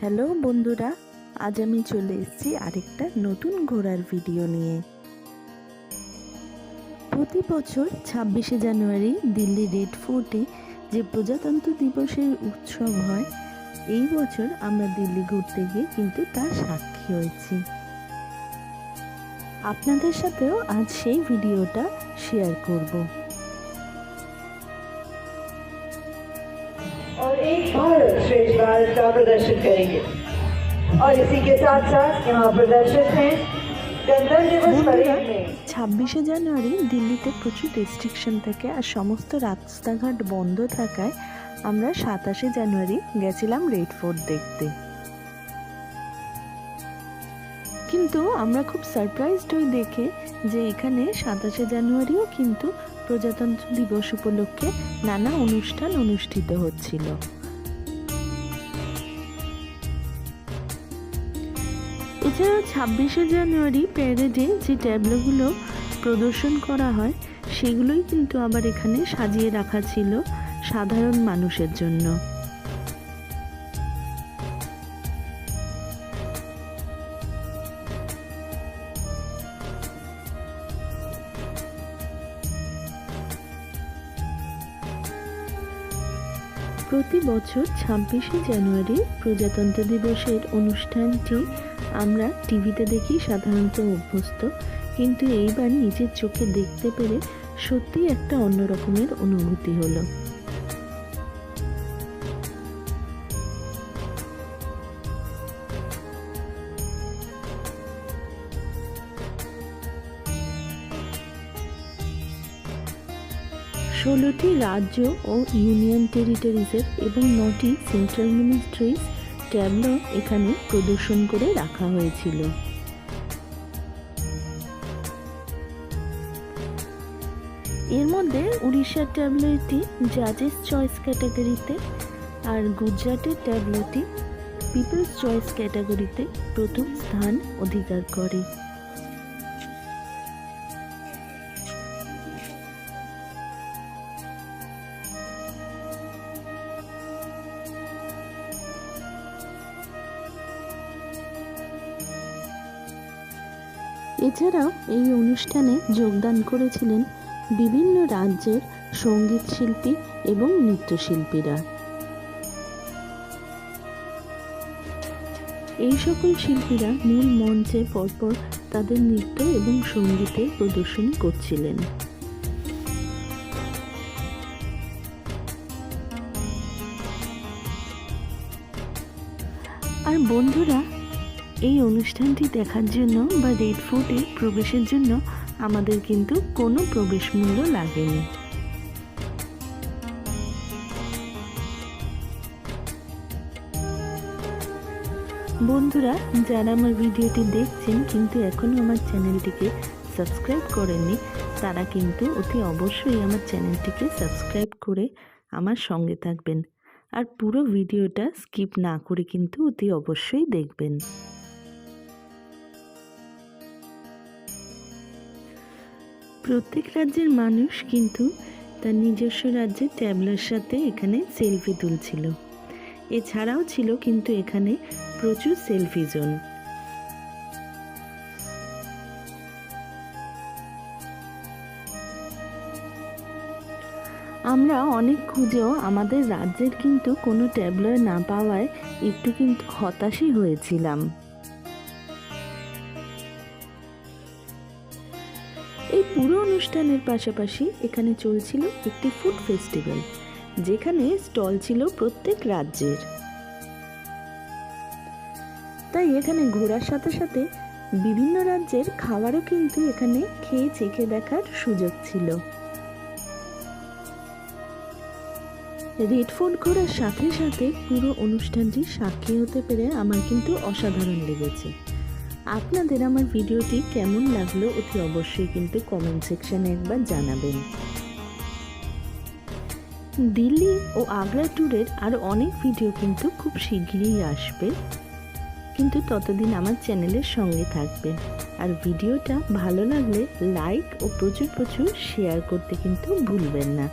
Hello বন্ধুরা আজ আমি চলে এসেছি আরেকটা নতুন ঘোরার ভিডিও নিয়ে প্রতি বছর ছাব্বিশে জানুয়ারি দিল্লি রেড ফোর্টে যে প্রজাতন্ত্র দিবসের উৎসব হয় এই বছর আমরা দিল্লি ঘুরতে গিয়ে কিন্তু তার সাক্ষী হয়েছি আপনাদের সাথেও আজ সেই ভিডিওটা শেয়ার করব और एक भारत श्रेष्ठ भारत का प्रदर्शन करेंगे और इसी के साथ साथ यहाँ प्रदर्शित हैं गणतंत्र दिवस বন্ধুরা परेड में ছাব্বিশে জানুয়ারি দিল্লিতে প্রচুর রেস্ট্রিকশন থাকে আর সমস্ত রাস্তাঘাট বন্ধ থাকায় আমরা সাতাশে জানুয়ারি গেছিলাম রেড ফোর্ট দেখতে কিন্তু আমরা খুব সারপ্রাইজড হই দেখে যে এখানে সাতাশে জানুয়ারিও কিন্তু প্রজাতন্ত্র দিবস উপলক্ষে নানা অনুষ্ঠান অনুষ্ঠিত হচ্ছিল এছাড়াও ছাব্বিশে জানুয়ারি প্যারেডে যে ট্যাবলোগুলো প্রদর্শন করা হয়, সেগুলোই কিন্তু আবার এখানে সাজিয়ে রাখা ছিল সাধারণ মানুষের জন্য। প্রতি বছর ছাব্বিশে জানুয়ারি প্রজাতন্ত্র দিবসের অনুষ্ঠানটি আমরা টিভিতে দেখি সাধারণত অভ্যস্ত, কিন্তু এইবার নিজের চোখে দেখতে পেরে সত্যি একটা অন্য রকমের অনুভূতি হলো। ষোলোটি রাজ্য ও ইউনিয়ন টেরিটরিজের এবং নটি সেন্ট্রাল মিনিস্ট্রিজ ট্যাবলো এখানে প্রদর্শন করে রাখা হয়েছিল। এর মধ্যে উড়িষ্যার ট্যাবলোটি জাজেস চয়েস ক্যাটাগরিতে আর গুজরাটের ট্যাবলোটি পিপলস চয়েস ক্যাটাগরিতে প্রথম স্থান অধিকার করে। এছাড়াও এই অনুষ্ঠানে যোগদান করেছিলেন বিভিন্ন রাজ্যের সংগীত শিল্পী এবং নৃত্যশিল্পীরা এই সকল শিল্পীরা মূল মঞ্চে পরপর তাদের নৃত্য এবং সঙ্গীতের প্রদর্শনী করছিলেন। আর বন্ধুরা এই অনুষ্ঠানটি দেখার জন্য বা রেড ফোর্টে প্রবেশের জন্য আমাদের কিন্তু কোনো প্রবেশ মূল্য লাগেনি। বন্ধুরা, যারা আমার ভিডিওটি দেখছেন কিন্তু এখনও আমার চ্যানেলটিকে সাবস্ক্রাইব করেননি, তারা কিন্তু অতি অবশ্যই আমার চ্যানেলটিকে সাবস্ক্রাইব করে আমার সঙ্গে থাকবেন। আর পুরো ভিডিওটা স্কিপ না করে কিন্তু অতি অবশ্যই দেখবেন। প্রত্যেক রাজ্যের মানুষ কিন্তু তার নিজস্ব রাজ্যের ট্যাবলার সাথে এখানে সেলফি তুলছিল। এছাড়াও ছিল কিন্তু এখানে প্রচুর সেলফি জোন আমরা অনেক খুঁজেও আমাদের রাজ্যের কিন্তু কোনো ট্যাবলয় না পাওয়ায় একটু কিন্তু হতাশই হয়েছিলাম। এই পুরো অনুষ্ঠানের পাশাপাশি এখানে চলছিল একটি ফুড ফেস্টিভ্যাল যেখানে স্টল ছিল প্রত্যেক রাজ্যের। তাই এখানে ঘোরার সাথে সাথে বিভিন্ন রাজ্যের খাবারও কিন্তু এখানে খেয়ে চেখে দেখার সুযোগ ছিল। রেড ফোর্ট ঘোরার সাথে সাথে পুরো অনুষ্ঠানটি সাক্ষী হতে পেরে আমার কিন্তু অসাধারণ লেগেছে। আপনাদের আমার ভিডিওটি কেমন লাগল অতি অবশ্যই কিন্তু কমেন্ট সেকশনে একবার জানাবেন। দিল্লি ও আগ্রা ট্যুরের আরও অনেক ভিডিও কিন্তু খুব শীঘ্রই আসবে। কিন্তু ততদিন আমার চ্যানেলের সঙ্গে থাকবেন। আর ভিডিওটা ভালো লাগলে লাইক ও প্রচুর প্রচুর শেয়ার করতে কিন্তু ভুলবেন না।